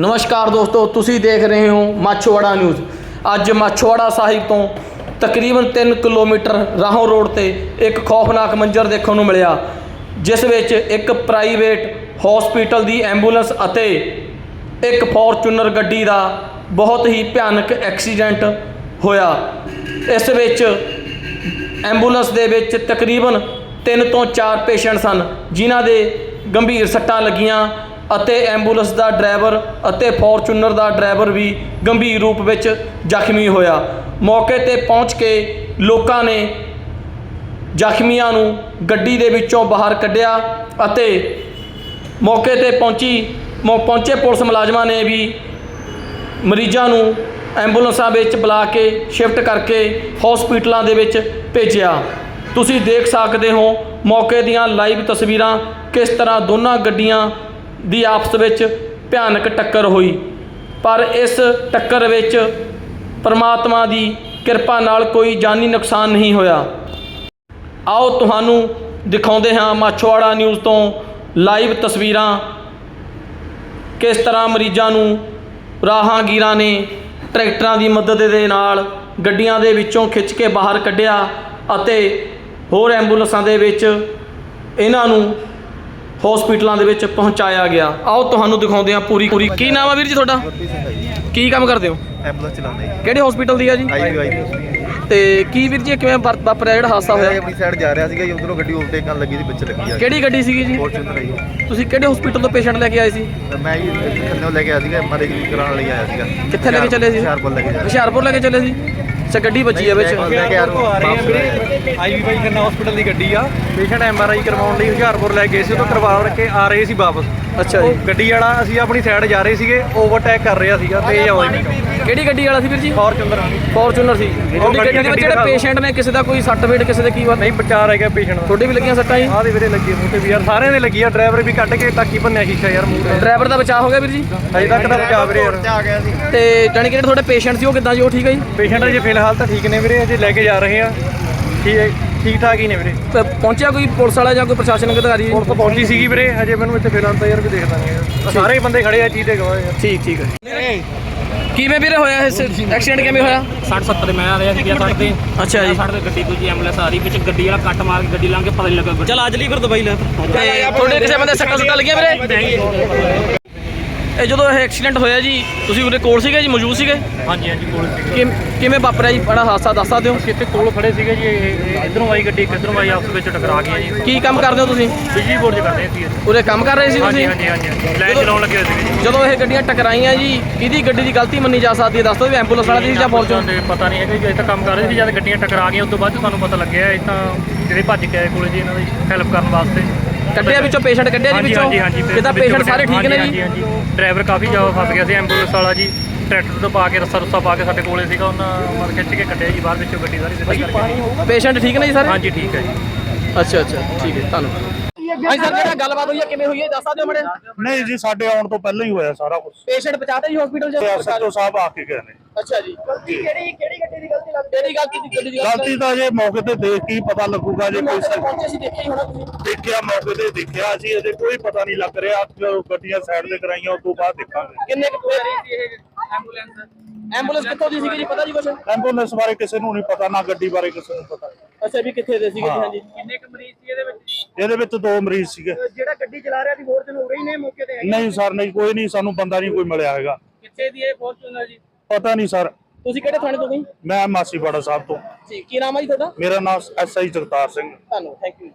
ਨਮਸਕਾਰ ਦੋਸਤੋ, ਤੁਸੀਂ ਦੇਖ ਰਹੇ ਹੋ ਮਾਛੋਵਾੜਾ ਨਿਊਜ਼। ਅੱਜ ਮਾਛੋਵਾੜਾ ਸਾਹਿਬ ਤੋਂ ਤਕਰੀਬਨ 3 ਕਿਲੋਮੀਟਰ ਰਾਹੋਂ ਰੋਡ ਤੇ ਇੱਕ ਖੌਫਨਾਕ ਮੰਜ਼ਰ ਦੇਖਣ ਨੂੰ ਮਿਲਿਆ, ਜਿਸ ਵਿੱਚ ਇੱਕ ਪ੍ਰਾਈਵੇਟ ਹਸਪੀਟਲ ਦੀ ਐਂਬੂਲੈਂਸ ਅਤੇ ਇੱਕ ਫੋਰਚੂਨਰ ਗੱਡੀ ਦਾ ਬਹੁਤ ਹੀ ਭਿਆਨਕ ਐਕਸੀਡੈਂਟ ਹੋਇਆ। ਇਸ ਵਿੱਚ ਐਂਬੂਲੈਂਸ ਦੇ ਵਿੱਚ ਤਕਰੀਬਨ 3 ਤੋਂ 4 ਪੇਸ਼ੈਂਟ ਸਨ, ਜਿਨ੍ਹਾਂ ਦੇ ਗੰਭੀਰ ਸੱਟਾਂ ਲੱਗੀਆਂ ਅਤੇ ਐਂਬੂਲੈਂਸ ਦਾ ਡਰਾਈਵਰ ਅਤੇ ਫੋਰਚੂਨਰ ਦਾ ਡਰਾਈਵਰ ਵੀ ਗੰਭੀਰ ਰੂਪ ਵਿੱਚ ਜ਼ਖਮੀ ਹੋਇਆ। ਮੌਕੇ ਤੇ ਪਹੁੰਚ ਕੇ ਲੋਕਾਂ ਨੇ ਜ਼ਖਮੀਆਂ ਨੂੰ ਗੱਡੀ ਦੇ ਵਿੱਚੋਂ ਬਾਹਰ ਕੱਢਿਆ ਅਤੇ ਮੌਕੇ ਤੇ ਪਹੁੰਚੀ ਪਹੁੰਚੇ ਪੁਲਿਸ ਮੁਲਾਜ਼ਮਾਂ ਨੇ ਵੀ ਮਰੀਜ਼ਾਂ ਨੂੰ ਐਂਬੂਲੈਂਸਾਂ ਵਿੱਚ ਬੁਲਾ ਕੇ ਸ਼ਿਫਟ ਕਰਕੇ ਹਸਪੀਟਲਾਂ ਦੇ ਵਿੱਚ ਭੇਜਿਆ। ਤੁਸੀਂ ਦੇਖ ਸਕਦੇ ਹੋ ਮੌਕੇ ਦੀਆਂ ਲਾਈਵ ਤਸਵੀਰਾਂ ਕਿਸ ਤਰ੍ਹਾਂ ਦੋਨਾਂ ਗੱਡੀਆਂ ਦੀ ਆਪਸ ਵਿੱਚ ਭਿਆਨਕ ਟੱਕਰ ਹੋਈ। ਪਰ ਇਸ ਟੱਕਰ ਵਿੱਚ ਪਰਮਾਤਮਾ ਦੀ ਕਿਰਪਾ ਨਾਲ ਕੋਈ ਜਾਨੀ ਨੁਕਸਾਨ ਨਹੀਂ ਹੋਇਆ। ਆਓ ਤੁਹਾਨੂੰ ਦਿਖਾਉਂਦੇ ਹਾਂ ਮਾਛੋਵਾੜਾ ਨਿਊਜ਼ ਤੋਂ ਲਾਈਵ ਤਸਵੀਰਾਂ। ਕਿਸ ਤਰ੍ਹਾਂ ਮਰੀਜ਼ਾਂ ਨੂੰ ਰਾਹਾਂਗੀਰਾਂ ਨੇ ਟਰੈਕਟਰਾਂ ਦੀ ਮਦਦ ਦੇ ਨਾਲ ਗੱਡੀਆਂ ਦੇ ਵਿੱਚੋਂ ਖਿੱਚ ਕੇ ਬਾਹਰ ਕੱਢਿਆ ਅਤੇ ਹੋਰ ਐਂਬੂਲੈਂਸਾਂ ਦੇ ਵਿੱਚ ਇਹਨਾਂ ਨੂੰ ਹਸਪੀਟਲਾਂ ਦੇ ਵਿੱਚ ਪਹੁੰਚਾਇਆ ਗਿਆ। ਆਓ ਤੁਹਾਨੂੰ ਦਿਖਾਉਂਦੇ ਹਾਂ ਪੂਰੀ ਪੂਰੀ। ਕੀ ਨਾਮ ਆ ਵੀਰ ਜੀ ਤੁਹਾਡਾ? ਕੀ ਕੰਮ ਕਰਦੇ ਹੋ? ਐਂਬੂਲੈਂਸ ਚਲਾਉਂਦਾ ਜੀ। ਕਿਹੜੇ ਹਸਪੀਟਲ ਦੀ ਆ ਜੀ? ਤੇ ਕੀ ਵੀਰ ਜੀ ਕਿਵੇਂ ਵਾਪ- ਵਾਪਰਿਆ ਜਿਹੜਾ ਹਾਦਸਾ ਹੋਇਆ? ਆਪਣੀ ਸਾਈਡ ਜਾ ਰਿਹਾ ਸੀਗਾ ਜੀ ਉਧਰੋਂ ਗੱਡੀ ਓਵਰਟੇਕ ਕਰਨ ਲੱਗੀ ਸੀ ਵਿੱਚ ਲੱਗੀ ਆ। ਕਿਹੜੀ ਗੱਡੀ ਸੀਗੀ ਜੀ? ਫੋਰਚੂਨਰ ਜੀ। ਤੁਸੀਂ ਕਿਹੜੇ ਹਸਪੀਟਲ ਤੋਂ ਪੇਸ਼ੈਂਟ ਲੈ ਕੇ ਆਏ ਸੀ? ਮੈਂ ਜੀ ਖੰਨੋਂ ਲੈ ਕੇ ਆਇਆ ਸੀਗਾ ਐਮਆਰਆਈ ਕਰਾਉਣ ਲਈ ਆਇਆ ਸੀਗਾ। ਕਿੱਥੇ ਲੈ ਕੇ ਚੱਲੇ ਸੀ? ਹੁਸ਼ਿਆਰਪੁਰ ਲੈ ਕੇ ਹੁਸ਼ਿਆਰਪੁਰ ਲੈ ਕੇ ਚੱਲੇ ਸੀ? ਅੱਛਾ ਗੱਡੀ ਵੱਜੀ ਆ ਵਿੱਚ। ਲੈ ਕੇ ਆ ਰਹੇ ਆਈਵੀ ਬਾਈ ਖੰਨਾ ਹਸਪੀਟਲ ਦੀ ਗੱਡੀ ਆ। ਪੇਸ਼ੈਂਟ ਐਮਆਰਆਈ ਕਰਵਾਉਣ ਲਈ ਹੁਸ਼ਿਆਰਪੁਰ ਲੈ ਗਏ ਸੀ ਉਹ ਕਰਵਾ ਕੇ ਆ ਰਹੇ ਸੀ ਵਾਪਸ। ਅੱਛਾ ਉਹ ਜੀ। ਗੱਡੀ ਵਾਲਾ ਅਸੀਂ ਆਪਣੀ ਸਾਈਡ ਜਾ ਰਹੇ ਸੀਗੇ ਓਵਰਟੇਕ ਕਰ ਰਿਹਾ ਸੀਗਾ ਤੇ ਇਹ ਆਵਾਜ਼ ਕਿਹੜੀ ਗੱਡੀ ਵਾਲਾ ਸੀ ਵੀਰ ਜੀ? ਫੋਰਚੂਨਰ ਫੋਰਚੂਨਰ ਸੀ। ਤੁਹਾਡੀ ਗੱਡੀ ਦੇ ਵਿੱਚ ਜਿਹੜੇ। ਪੇਸ਼ੈਂਟ ਨੇ ਕਿਸੇ ਦਾ ਕੋਈ ਸੱਟ ਫੇਟ ਕਿਸੇ ਦੇ ਕੀ ਵਾਰ? ਨਹੀਂ ਬਚਾ ਰਹਿ ਗਿਆ ਪੇਸ਼ੈਂਟ ਦਾ। ਤੁਹਾਡੇ ਵੀ ਲੱਗੀਆਂ ਸੱਟਾਂ ਜੀ? ਆਹ ਦੇ ਵੀਰੇ ਲੱਗੀ ਮੂੰਹ ਤੇ ਵੀ ਯਾਰ ਸਾਰਿਆਂ ਦੇ ਲੱਗੀ ਆ ਡਰਾਈਵਰ ਵੀ ਕੱਢ ਕੇ ਟਾਕੀ ਭੰਨਿਆ ਸ਼ੀਸ਼ਾ ਯਾਰ ਮੂੰਹ ਤੇ। ਡਰਾਈਵਰ ਦਾ ਬਚਾਅ ਹੋ ਗਿਆ ਵੀਰ ਜੀ? ਅਜੇ ਤੱਕ ਤਾਂ ਬਚਾ ਵੀਰੇ ਯਾਰ। ਆ ਗਿਆ ਸੀ। ਤੇ ਜਾਣੀ ਕਿ ਜਿਹੜੇ ਤੁਹਾਡੇ ਪੇਸ਼ੈਂਟ ਸੀ ਉਹ ਕਿੱਦਾਂ ਜੀ ਉਹ ਠੀਕ ਹੈ ਜੀ? ਪੇਸ਼ੈਂਟ ਅਜੇ ਫਿਲਹਾਲ ਤਾਂ ਠੀਕ ਨੇ ਵੀਰੇ ਅਜੇ ਲੈ ਕੇ ਜਾ ਰਹੇ ਆ। ਠੀਕ ਹੈ। ਠੀਕ ਠਾਕ ਹੀ ਨੇ ਵੀਰੇ। ਤੇ ਪਹੁੰਚਿਆ ਕੋਈ ਪੁਲਿਸ ਵਾਲਾ ਜਾਂ ਕੋਈ ਪ੍ਰਸ਼ਾਸਨਿਕ ਅਧਿਕਾਰੀ? ਤਾਂ ਪਹੁੰਚੀ ਸੀਗੀ ਵੀਰੇ ਅਜੇ ਮੈਨੂੰ ਇੱਥੇ ਫਿਲਹਾਲ ਤਾਂ ਯਾਰ ਵੀ ਦੇਖਦਾ ਨਹੀਂ ਹੈਗਾ। ਸਾਰੇ ਹੀ ਬੰਦੇ ਖੜੇ ਆ ਚੀਜ਼ ਦੇ ਗਵਾਹ ਯਾਰ ਠੀਕ ਠੀਕ ਹੈ। ਕਿਵੇਂ ਵੀਰੇ ਹੋਇਆ ਇਸ ਐਕਸੀਡੈਂਟ ਕਿਵੇਂ ਹੋਇਆ? 60 70 ਮੈਂ ਆ ਰਿਹਾ ਸੀਗਾ ਸੜਕ ਤੇ ਅੱਛਾ ਜੀ। ਸੜਕ ਤੇ ਗੱਡੀ ਦੂਜੀ ਐਂਬੂਲੈਂਸ ਆ ਰਹੀ ਵਿੱਚ ਗੱਡੀ ਵਾਲਾ ਕੱਟ ਮਾਰ ਕੇ ਗੱਡੀ ਲੰਘ ਕੇ ਪਤਾ ਨਹੀਂ ਲੱਗਾ ਚਲ ਅੱਜ ਲਈ ਫਿਰ ਦੁਬਈ ਲੈ। ਤੇ ਤੁਹਾਡੇ ਕਿਸੇ ਬੰਦੇ ਸੱਟਾਂ ਸੁੱਟਾਂ ਲੱਗੀਆਂ ਵੀਰੇ? ਇਹ ਜਦੋਂ ਇਹ ਐਕਸੀਡੈਂਟ ਹੋਇਆ ਜੀ ਤੁਸੀਂ ਉਹਦੇ ਕੋਲ ਸੀਗੇ ਜੀ ਮੌਜੂਦ ਸੀਗੇ? ਹਾਂਜੀ ਹਾਂਜੀ ਕੋਲ ਸੀਗੇ। ਕਿਵੇਂ ਵਾਪਰਿਆ ਜੀ? ਬੜਾ ਹਾਦਸਾ ਦੱਸ ਸਕਦੇ ਹੋ? ਅਸੀਂ ਇੱਥੇ ਕੋਲ ਖੜੇ ਸੀਗੇ ਜੀ ਇਹ- ਇਧਰੋਂ ਆਈ ਗੱਡੀ ਇੱਕ ਇਧਰੋਂ ਆਈ ਆਪਸ ਵਿੱਚ ਟਕਰਾ ਗਈਆਂ ਜੀ। ਕੀ ਕੰਮ ਕਰਦੇ ਹੋ ਤੁਸੀਂ? ਬਿਜਲੀ ਬੋਰਡ 'ਚ ਕਰਦੇ ਸੀ ਉਰੇ ਕੰਮ ਕਰ ਰਹੇ ਸੀ ਹਾਂਜੀ ਤੁਸੀਂ ਹਾਂਜੀ ਹਾਂਜੀ। ਲਾਈਨ ਚਲਾਉਣ ਲੱਗੇ ਹੋਏ ਸੀਗੇ ਜੀ। ਜਦੋਂ ਇਹ ਗੱਡੀਆਂ ਟਕਰਾਈਆਂ ਜੀ ਕਿਹਦੀ ਗੱਡੀ ਦੀ ਗਲਤੀ ਮੰਨੀ ਜਾ ਸਕਦੀ ਹੈ? ਦੱਸ ਦਿਓ ਵੀ ਐਂਬੂਲੈਂਸ ਵਾਲਾ ਦੀ ਜਾਂ ਫੋਰਚੂਨ ਦੇ ਪਤਾ ਨਹੀਂ ਹੈਗਾ ਜੀ ਇਹ ਤਾਂ ਕੰਮ ਕਰ ਰਹੇ ਸੀ ਜਦ ਗੱਡੀਆਂ ਟਕਰਾ ਗਈਆਂ ਉਸ ਤੋਂ ਬਾਅਦ 'ਚ ਸਾਨੂੰ ਪਤਾ ਲੱਗਿਆ ਇਹ ਤਾਂ ਜਿਹੜੇ ਭੱਜ ਕੇ ਆਏ ਕੋਲੇ ਜੀ ਇਹਨਾਂ ਦੀ ਹੈਲਪ ਕਰਨ ਵਾਸਤੇ। ਕੱਢਿਆ ਵਿੱਚੋਂ ਪੇਸ਼ੈਂਟ ਕੱਢਿਆ ਜੀ ਹਾਂਜੀ ਵਿੱਚੋਂ? ਹਾਂਜੀ ਹਾਂਜੀ ਕਿਦਾਂ ਪੇਸ਼ੈਂਟ ਸਾਰੇ ਠੀਕ ਨੇ ਹਾਂਜੀ ਜੀ? ਹਾਂਜੀ ਡਰਾਈਵਰ ਕਾਫੀ ਜ਼ਿਆਦਾ ਫਸ ਗਿਆ ਸੀ ਐਂਬੂਲੈਂਸ ਵਾਲਾ ਜੀ। ਟਰੈਕਟਰ ਤੋਂ ਪਾ ਕੇ ਰੱਸਾ ਰੁੱਸਾ ਪਾ ਕੇ ਸਾਡੇ ਕੋਲੇ ਸੀਗਾ ਉਹਨਾਂ ਮਰ ਖਿੱਚ ਕੇ ਕੱਢਿਆ ਜੀ ਬਾਹਰ ਵਿੱਚੋਂ ਗੱਡੀ ਸਾਰੀ ਸਿੱਧੀ ਕਰਕੇ। ਪੇਸ਼ੈਂਟ ਠੀਕ ਨੇ ਜੀ ਸਾਰੇ? ਹਾਂਜੀ ਠੀਕ ਹੈ ਜੀ। ਅੱਛਾ ਅੱਛਾ ਠੀਕ ਹੈ ਧੰਨਵਾਦ। ਹਾਂਜੀ ਸਰ? ਜਿਹੜਾ ਗੱਲਬਾਤ ਹੋਈ ਹੈ ਕਿਵੇਂ ਹੋਈ ਹੈ ਦੱਸ ਸਕਦੇ ਹੋ ਮੜੇ ਨਹੀਂ ਜੀ ਸਾਡੇ ਆਉਣ ਤੋਂ ਪਹਿਲਾਂ ਹੀ ਹੋਇਆ ਸਾਰਾ ਕੁਝ ਪੇਸ਼ੈਂਟ ਪਹੁੰਚਾਤੇ ਜੀ ਹਸਪੀਟਲ ਤੇ ਐਸਐਚਓ ਸਾਹਿਬ ਆ ਕੇ ਗਏ ਨੇ। ਅੱਛਾ ਜੀ। ਗਲਤੀ ਕਿਹੜੀ ਕਿਹੜੀ ਗੱਡੀ ਦੀ ਗਲਤੀ ਲੱਗਦੀ? ਕਿਹੜੀ ਗਲਤੀ ਦੀ ਗੱਡੀ ਦੀ ਗਲਤੀ ਤਾਂ ਜੇ ਮੌਕੇ ਤੇ ਦੇਖ ਕੇ ਹੀ ਪਤਾ ਲੱਗੂਗਾ ਜੇ ਕੋਈ ਸ- ਪਹੁੰਚੇ ਸੀ ਦੇਖਿਆ ਹੀ ਹੋਣਾ ਤੁਸੀਂ। ਦੇਖਿਆ ਮੌਕੇ ਤੇ ਦੇਖਿਆ ਅਸੀਂ ਅਜੇ ਕੋਈ ਪਤਾ ਨਹੀਂ ਲੱਗ ਰਿਹਾ ਜਦੋਂ ਗੱਡੀਆਂ ਸਾਈਡ ਤੇ ਕਰਾਈਆਂ ਉਸ ਤੋਂ ਬਾਅਦ ਦੇਖਾਂਗੇ। ਕਿੰਨੇ ਕੁ ਰਹੀ ਸੀ ਇਹ ਐਂਬੂਲੈਂਸ ਐਂਬੂਲੈਂਸ ਕਿੱਥੋਂ ਦੀ ਸੀਗੀ ਜੀ ਪਤਾ ਜੀ ਕੁਛ? ਐਂਬੂਲੈਂਸ ਬਾਰੇ ਕਿਸੇ ਨੂੰ ਨਹੀਂ ਪਤਾ ਨਾ ਗੱਡੀ ਬਾਰੇ ਕਿਸੇ ਨੂੰ ਪਤਾ। ਅੱਛਾ ਵੀ ਕਿੱਥੇ ਦੇ ਸੀਗੇ? ਜੀ। ਹਾਂਜੀ। ਕਿੰਨੇ ਕੁ ਮਰੀਜ਼ ਸੀ ਇਹਦੇ ਵਿੱਚ ਇਹਦੇ ਵਿੱਚ ਦੋ ਮਰੀਜ਼ ਸੀਗੇ। ਜਿਹੜਾ ਗੱਡੀ ਚਲਾ ਰਿਹਾ ਸੀ ਫੋਰਚੂਨਰ ਉਰੇ ਹੀ ਨੇ ਮੌਕੇ ਤੇ ਨਹੀਂ ਸਰ ਨਹੀਂ ਕੋਈ ਨਹੀਂ ਸਾਨੂੰ ਬੰਦਾ ਨਹੀਂ ਕੋਈ ਮਿਲਿਆ ਹੈਗਾ। ਕਿੱਥੇ ਦੀ ਇਹ ਫੋਰਚੂਨਰ ਜੀ ਪਤਾ ਨਹੀਂ ਸਰ। ਤੁਸੀਂ ਕਿਹੜੇ ਥਾਣੇ ਤੋਂ ਗਈ ਮੈਂ ਮਾਸੀਵਾੜਾ ਸਾਹਿਬ ਤੋਂ। ਠੀਕ ਕੀ ਨਾਮ ਹੈ ਜੀ ਤੁਹਾਡਾ? ਮੇਰਾ ਨਾਮ ਐਸਆਈ ਜਗਤਾਰ ਸਿੰਘ। ਤੁਹਾਨੂੰ ਥੈਂਕ ਯੂ।